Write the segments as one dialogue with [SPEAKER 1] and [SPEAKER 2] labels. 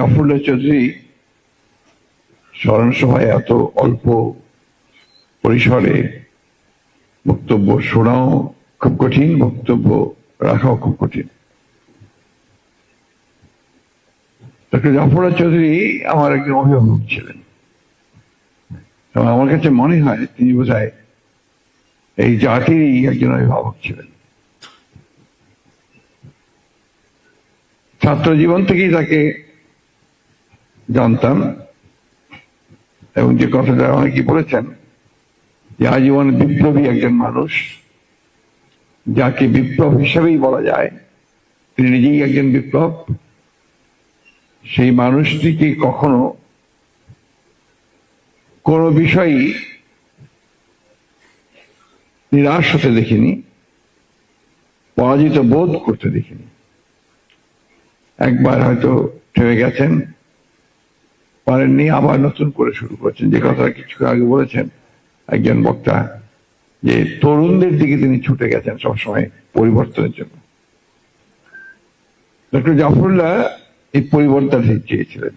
[SPEAKER 1] প্রফুল্ল চৌধুরী স্মরণ সভায় এত অল্প পরিসরে বক্তব্য শোনাও খুব কঠিন, বক্তব্য রাখাও খুব কঠিন। ডক্টর জাফরুল্লাহ চৌধুরী আমার একজন অভিভাবক ছিলেন। এবং আমার কাছে মনে হয় তিনি বোধহয় এই জাতিরই একজন অভিভাবক ছিলেন। ছাত্র জীবন থেকেই তাকে জানতাম এবং যে কথাটা অনেকে বলেছেন যে আজীবন বিপ্লবী একজন মানুষ, যাকে বিপ্লব হিসেবেই বলা যায়, তিনি নিজেই একজন বিপ্লব, সেই মানুষটিকে কখনো কোনো বিষয়ই নিরাশ হতে দেখিনি, পরাজিত বোধ করতে দেখিনি। একবার হয়তো থেমে গেছেন পারেননি, আবার নতুন করে শুরু করেছেন। যে কথাটা কিছু আগে বলেছেন একজন বক্তা, যে তরুণদের দিকে তিনি ছুটে গেছেন সবসময় পরিবর্তনের জন্য। ডক্টর জাফরুল্লাহ এই পরিবর্তন চেয়েছিলেন।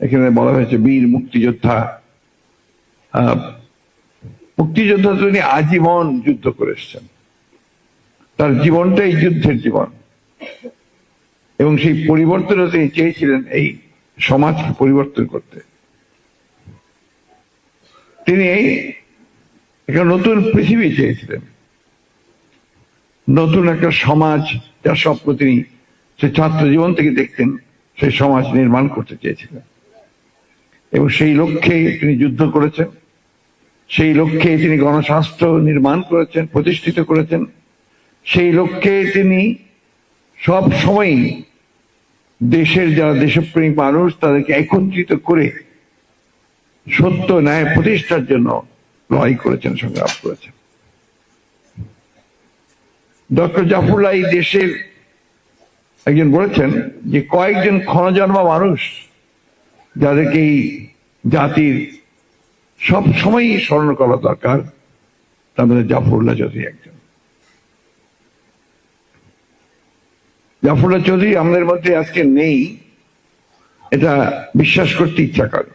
[SPEAKER 1] এখানে বলা হয়েছে বীর মুক্তিযোদ্ধা। মুক্তিযোদ্ধা তিনি আজীবন যুদ্ধ করে এসছেন। তার জীবনটাই যুদ্ধের জীবন। এবং সেই পরিবর্তনও তিনি চেয়েছিলেন এই সমাজকে পরিবর্তন করতে। তিনি একটা নতুন পৃথিবী চেয়েছিলেন। নতুন একটা সমাজ যার স্বপ্ন তিনি সে ছাত্র জীবন থেকে দেখতেন, সেই সমাজ নির্মাণ করতে চেয়েছিলেন। এবং সেই লক্ষ্যে তিনি যুদ্ধ করেছেন। সেই লক্ষ্যে তিনি গণশাস্ত্র নির্মাণ করেছেন, প্রতিষ্ঠিত করেছেন। সেই লক্ষ্যে তিনি সব সময়ই দেশের যারা দেশপ্রেমিক মানুষ, তাদেরকে একত্রিত করে সত্য ন্যায় প্রতিষ্ঠার জন্য লড়াই করেছেন, সংগ্রাম করেছেন। ডক্টর জাফরুল্লাহ এই দেশের একজন বলেছেন যে কয়েকজন ক্ষণজন্মা মানুষ যাদেরকে এই জাতির সব সময়ই স্মরণ করা দরকার, তার মধ্যে জাফরুল্লাহ চৌধুরী একজন। জাফরুল্লাহ চৌধুরী আমাদের মধ্যে আজকে নেই। এটা বিশ্বাস করতে ইচ্ছা করে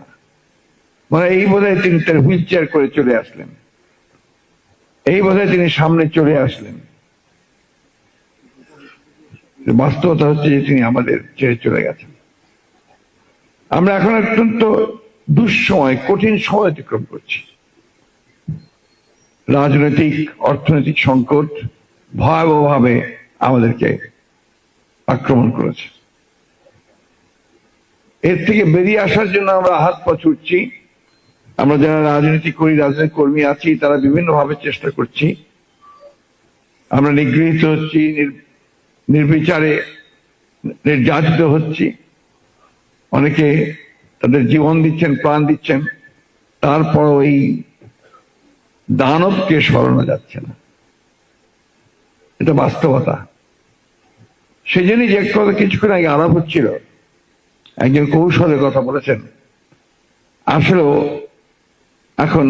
[SPEAKER 1] মানে এই বোধহয় তিনি তার হুইল চেয়ার করে চলে আসলেন। এই বোধহয় তিনি সামনে চলে আসলেন। বাস্তবতা হচ্ছে যে তিনি আমাদের ছেড়ে চলে গেছেন। আমরা এখন অত্যন্ত দুঃসময়, কঠিন সময় অতিক্রম করছি। রাজনৈতিক, অর্থনৈতিক সংকট ভয়াবহভাবে আমাদেরকে আক্রমণ করেছে। এর থেকে বেরিয়ে আসার জন্য আমরা হাত পা ছুটছি। আমরা যারা রাজনীতি করি, রাজনৈতিক কর্মী আছি, তারা বিভিন্ন ভাবে চেষ্টা করছি। আমরা নিগৃহীত হচ্ছি নির্বিচারে নির্যাতিত হচ্ছি। অনেকে তাদের জীবন দিচ্ছেন, প্রাণ দিচ্ছেন। তারপর এই দানবকে সরানো যাচ্ছে না। এটা বাস্তবতা। সেই জন্যই যে কথা কিছুক্ষণ আগে আলাপ হচ্ছিল, একজন কৌশলের কথা বলেছেন। আসলেও এখন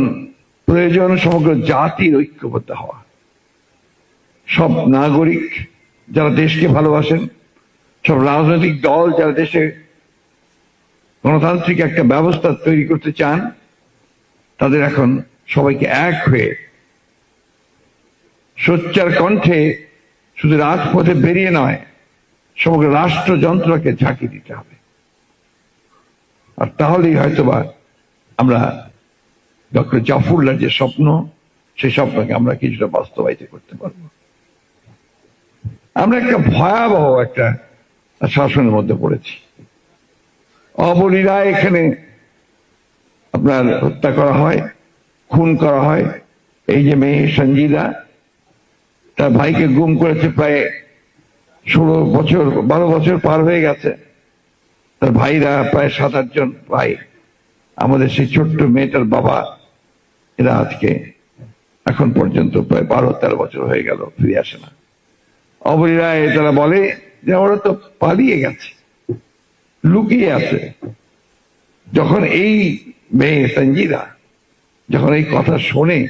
[SPEAKER 1] প্রয়োজন সমগ্র জাতির ঐক্যবদ্ধ হওয়া। সব নাগরিক যারা দেশকে ভালোবাসেন, সব রাজনৈতিক দল যারা দেশে গণতান্ত্রিক একটা ব্যবস্থা তৈরি করতে চান, তাদের এখন সবাইকে এক হয়ে সোচ্চার কণ্ঠে শুধু রাজপথে বেরিয়ে নয় সমগ্র রাষ্ট্রযন্ত্রকে ঝাঁকি দিতে হবে। আর তাহলেই হয়তোবা আমরা ডক্টর জাফরুল্লাহ যে স্বপ্ন, সেই স্বপ্নকে আমরা কিছুটা বাস্তবায়িত করতে পারব। আমরা একটা ভয়াবহ একটা শাসনের মধ্যে পড়েছি। অবলীলায় এখানে আপনার হত্যা করা হয়, খুন করা হয়। এই যে মেয়ে সঞ্জিদা, তার ভাইকে গুম করেছে প্রায় ষোলো বছর, বারো বছর পার হয়ে গেছে। তার ভাইরা প্রায় সাত আটজন ভাই। আমাদের সেই ছোট্ট মেয়েটার বাবা, এরা আজকে এখন পর্যন্ত প্রায় বারো তেরো বছর হয়ে গেল, ফিরে আসে না। অবলীলায় তারা বলে যে ওরা তো পালিয়ে গেছে। লুকিয়ে আছে। যখন এই মেয়ে সঞ্জিদা যখন এই কথা শোনে,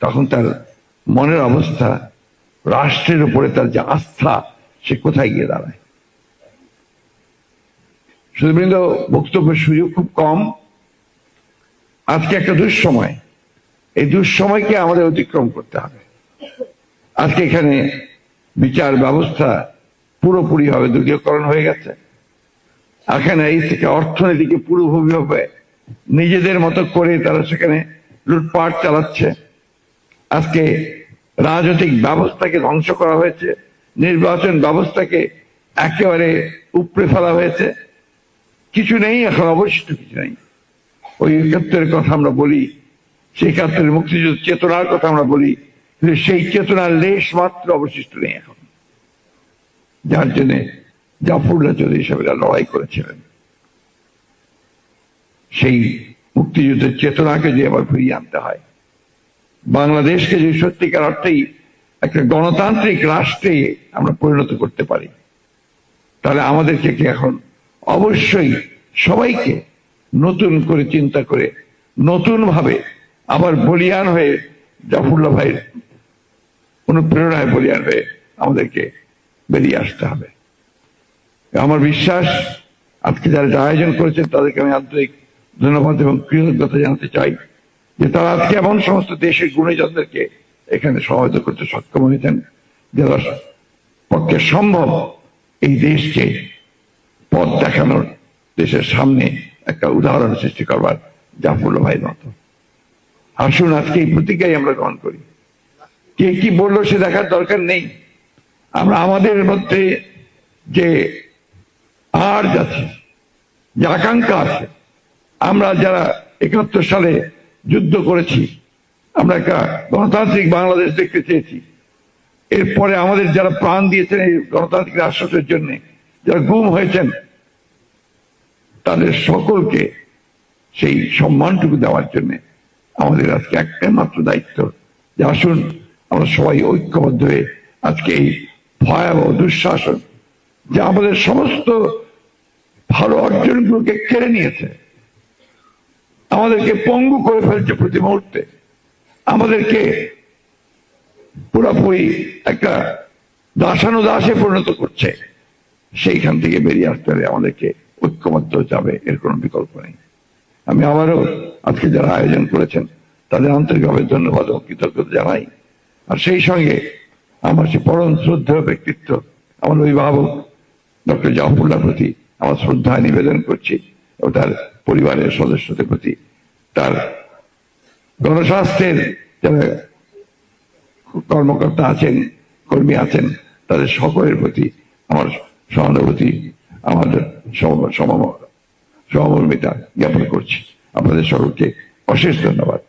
[SPEAKER 1] তখন তার মনের অবস্থা রাষ্ট্রের উপরে তার যে আস্থা, সে কোথায় গিয়ে দাঁড়ায়? সুদীবৃন্দ বক্তব্যের সুযোগ খুব কম। আজকে একটা দুঃসময়। এই দুঃসময়কে আমাদের অতিক্রম করতে হবে। আজকে এখানে বিচার ব্যবস্থা পুরোপুরি হবে দলীয়করণ হয়ে গেছে। এখানে এই থেকে অর্থনীতিকে পুরোপুরিভাবে নিজেদের মতো করে তারা সেখানে লুটপাট চালাচ্ছে। আজকে রাজনৈতিক ব্যবস্থাকে ধ্বংস করা হয়েছে, নির্বাচন ব্যবস্থাকে একেবারে উপড়ে ফেলা হয়েছে। কিছু নেই, এখন অবশিষ্ট কিছু নেই। ওই একাত্তরের কথা আমরা বলি, সেই একাত্তরের মুক্তিযুদ্ধ চেতনার কথা আমরা বলি, কিন্তু সেই চেতনার লেশ মাত্র অবশিষ্ট নেই এখন। যার জন্য জাফরুল্লাহ চৌধুরী সাহেবেরা লড়াই করেছিলেন। সেই মুক্তিযুদ্ধের চেতনাকে যে আবার ফিরিয়ে আনতে হয়। বাংলাদেশকে যে সত্যিকার অর্থেই একটা গণতান্ত্রিক রাষ্ট্রে আমরা পরিণত করতে পারি, তাহলে আমাদেরকে কি এখন অবশ্যই সবাইকে নতুন করে চিন্তা করে নতুন ভাবে আবার বলিয়ান হয়ে জাফরুল্লাহ ভাইয়ের অনুপ্রেরণায় বলিয়ান হয়ে আমাদেরকে বেরিয়ে আসতে হবে। আমার বিশ্বাস, আজকে যারা আয়োজন করেছেন তাদেরকে আমি আন্তরিক ধন্যবাদ এবং কৃতজ্ঞতা জানাতে চাই। যে তারা আজকে এমন সমস্ত দেশের গুণীজনদেরকে এখানে সহায়তা করতে সক্ষম হয়েছেন যারা পক্ষে সম্ভব এই দেশকে পথ দেখানোর দেশের সামনে একটা উদাহরণ সৃষ্টি করবার জাফরুল্লাহ ভাইয়ের মতো। আসুন, আজকে এই প্রতিজ্ঞাই আমরা গ্রহণ করি। কে কি বলল সে দেখার দরকার নেই। আমরা আমাদের মধ্যে যে আর যাচ্ছে, যে আকাঙ্ক্ষা আছে, আমরা যারা একাত্তর সালে যুদ্ধ করেছি। আমরা একটা গণতান্ত্রিক বাংলাদেশ দেখতে চেয়েছি। এরপরে আমাদের যারা প্রাণ দিয়েছেন এই গণতান্ত্রিক রাষ্ট্রের জন্য, যারা গুম হয়েছেন, তাদের সকলকে সেই সম্মানটুকু দেওয়ার জন্য আমাদের আজকে একটাই মাত্র দায়িত্ব। যে আসুন, আমরা সবাই ঐক্যবদ্ধ হয়ে আজকে এই ভয়াবহ দুঃশাসন, যা আমাদের সমস্ত ভালো অর্জনগুলোকে কেড়ে নিয়েছে। আমাদেরকে পঙ্গু করে ফেলছে প্রতি মুহূর্তে। আমাদেরকে পুরোপুরি একটা দাসানো দাসে পরিণত করছে। সেইখান থেকে বেরিয়ে আসতে হলে আমাদেরকে ঐক্যবদ্ধ হবে এর কোনো বিকল্প নেই। আমি আবারও আজকে যারা আয়োজন করেছেন, তাদের আন্তরিকভাবে ধন্যবাদ ও কৃতজ্ঞতা জানাই। আর সেই সঙ্গে আমার সে পরম শ্রদ্ধেয় ব্যক্তিত্ব, আমার অভিভাবক ডক্টর জাফরুল্লাহ প্রতি আমার শ্রদ্ধা নিবেদন করছি ও তার পরিবারের সদস্যদের প্রতি তার গণস্বাস্থ্যের যারা কর্মকর্তা আছেন, কর্মী আছেন, তাদের সকলের প্রতি আমার সহানুভূতি আমাদের সমর্মিতা জ্ঞাপন করছি। আপনাদের সকলকে অশেষ ধন্যবাদ।